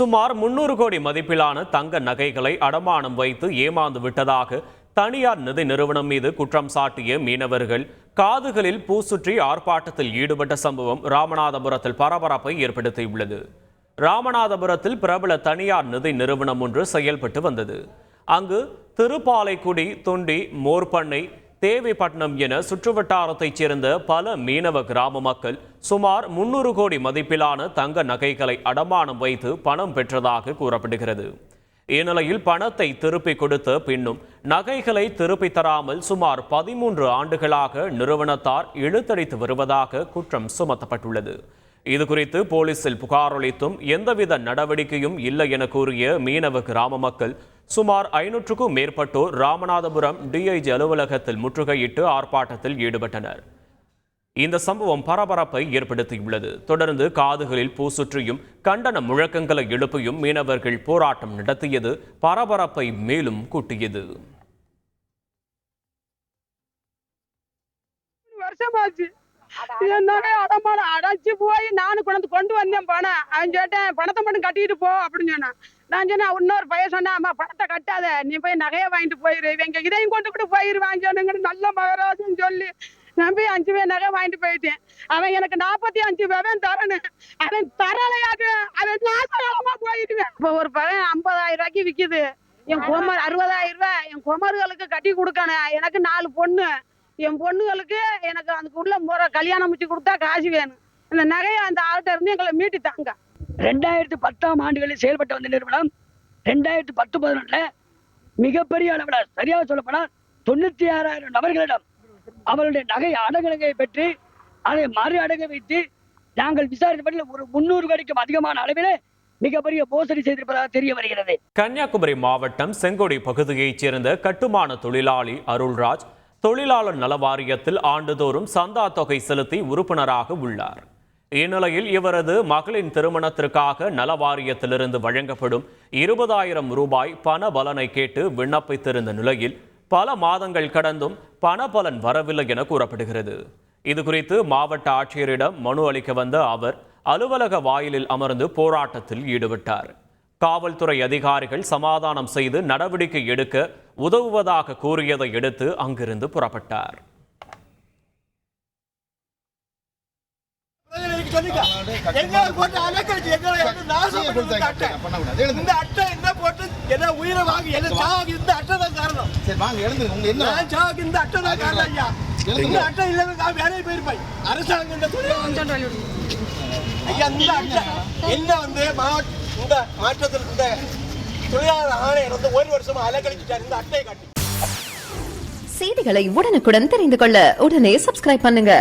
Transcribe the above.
சுமார் முன்னூறு கோடி மதிப்பிலான தங்க நகைகளை அடமானம் வைத்து ஏமாந்து விட்டதாக தனியார் நிதி நிறுவனம் மீது குற்றம் சாட்டிய மீனவர்கள் காதுகளில் பூசுற்றி ஆர்ப்பாட்டத்தில் ஈடுபட்ட சம்பவம் ராமநாதபுரத்தில் பரபரப்பை ஏற்படுத்தியுள்ளது. ராமநாதபுரத்தில் பிரபல தனியார் நிதி நிறுவனம் ஒன்று செயல்பட்டு வந்தது. அங்கு திருப்பாலைக்குடி துண்டி மோர்பண்ணை தேவிப்பட்டினம் என சுற்றுவட்டாரத்தைச் சேர்ந்த பல மீனவ கிராம மக்கள் சுமார் முன்னூறு கோடி மதிப்பிலான தங்க நகைகளை அடமானம் வைத்து பணம் பெற்றதாக கூறப்படுகிறது. இந்நிலையில் பணத்தை திருப்பி கொடுத்த பின்னும் நகைகளை திருப்பித் தராமல் சுமார் பதிமூன்று ஆண்டுகளாக நிறுவனத்தார் இழுத்தடித்து வருவதாக குற்றம் சுமத்தப்பட்டுள்ளது. இதுகுறித்து போலீசில் புகாரளித்தும் எந்தவித நடவடிக்கையும் இல்லை என கூறிய மீனவ கிராம மக்கள் சுமார் ஐநூற்றுக்கும் மேற்பட்டோர் ராமநாதபுரம் டிஐஜி அலுவலகத்தில் முற்றுகையிட்டு ஆர்ப்பாட்டத்தில் ஈடுபட்டனர். இந்த சம்பவம் பரபரப்பை ஏற்படுத்தியுள்ளது. தொடர்ந்து காதுகளில் பூசுற்றியும் கண்டன முழக்கங்களை எழுப்பியும் மீனவர்கள் போராட்டம் நடத்தியது பரபரப்பை மேலும் கூட்டியது. வருஷமாச்சு. என் நகை அடமான அடைச்சு போய் நானும் கொண்டு கொண்டு வந்தேன் பணம். அவன் சொல்லிட்டேன் பணத்தை மட்டும் கட்டிட்டு போ அப்படின்னு சொன்னான். நான் சொன்னேன் இன்னொரு பையன் சொன்னேன் அம்மா பணத்தை கட்டாத. நீ போய் நகையை வாங்கிட்டு போயிரு. இவங்க இதையும் கொண்டு கூட போயிருவாங்க சொன்னுங்கன்னு நல்ல மகராஜன் சொல்லி நம்பி அஞ்சு பேர் நகை வாங்கிட்டு போயிட்டேன். அவன் எனக்கு நாற்பத்தி அஞ்சு பேவன் தரணும் அவன் தரலையாக அவன் நாசகாலமா போயிடுவேன். இப்போ ஒரு பையன் ஐம்பதாயிரம் ரூபாய்க்கு விக்குது. என் குமர் அறுபதாயிரம் ரூபாய். என் குமர்களுக்கு கட்டி கொடுக்கணும். எனக்கு நாலு பொண்ணு. என் பொண்ணுகளுக்கு எனக்கு அதுக்குள்ள முறை கல்யாணம் முடிச்சு கொடுத்தா காசு வேணும். இந்த நகையை அந்த ஆள்கிட்ட இருந்து எங்களை மீட்டு தாங்க. ரெண்டாயிரத்து பத்தாம் ஆண்டுகளில் செயல்பட்டு வந்த நிறுவனம் ரெண்டாயிரத்து பத்து பதினொன்றுல மிகப்பெரிய அளவில் சரியாக சொல்லப்போனால் தொண்ணூத்தி ஆறாயிரம் நபர்களிடம் அவருடைய நகை அடகு பெற்று அதை மறு அடகு வைத்து நாங்கள் விசாரித்தபடி ஒரு முன்னூறு கோடிக்கும் அதிகமான அளவிலே மிகப்பெரிய மோசடி செய்திருப்பதாக தெரிய வருகிறது. கன்னியாகுமரி மாவட்டம் செங்கோடி பகுதியைச் சேர்ந்த கட்டுமான தொழிலாளி அருள்ராஜ் தொழிலாளர் நல வாரியத்தில் ஆண்டுதோறும் சந்தா தொகை செலுத்தி உறுப்பினராக உள்ளார். இந்நிலையில் இவரது மகளின் திருமணத்திற்காக நல வாரியத்திலிருந்து வழங்கப்படும் இருபதாயிரம் ரூபாய் பண பலனை கேட்டு விண்ணப்பித்திருந்த நிலையில் பல மாதங்கள் கடந்தும் பண பலன் வரவில்லை என கூறப்படுகிறது. இது குறித்து மாவட்ட ஆட்சியரிடம் மனு அளிக்க வந்த அவர் அலுவலக வாயிலில் அமர்ந்து போராட்டத்தில் ஈடுபட்டார். காவல்துறை அதிகாரிகள் சமாதானம் செய்து நடவடிக்கை எடுக்க உதவுவதாக கூறியதை எடுத்து அங்கிருந்து புறப்பட்டார். எங்களை போட்டு அலக்கழிச்சு எங்களை வந்து நாசப்படுத்தி இந்த அட்டை. இந்த அட்டை என்ன போட்டு என்ன உயிரை வாங்கி என்ன சாவுக்கு இந்த அட்டை தான் காரணம். சரி வாங்க எழுந்துங்க உங்க என்ன? நான் சாவுக்கு இந்த அட்டை தான் காரணம் ஐயா. இந்த அட்டை இல்லைன்னா நான் வேலையை போயிருப்பேன். அரசாங்கம் இந்த தொழில் ஐயா இந்த அட்டை. என்ன வந்து மாவட்ட இந்த மாற்றத்தில் இந்த தொழிலாளர் ஆணையர் வந்து ஒரு வருஷமா அலக்கழிச்சிட்டார் இந்த அட்டையை காட்டி. செய்திகளை உடனுக்குடன் தெரிந்து கொள்ள உடனே சப்ஸ்கிரைப் பண்ணுங்க.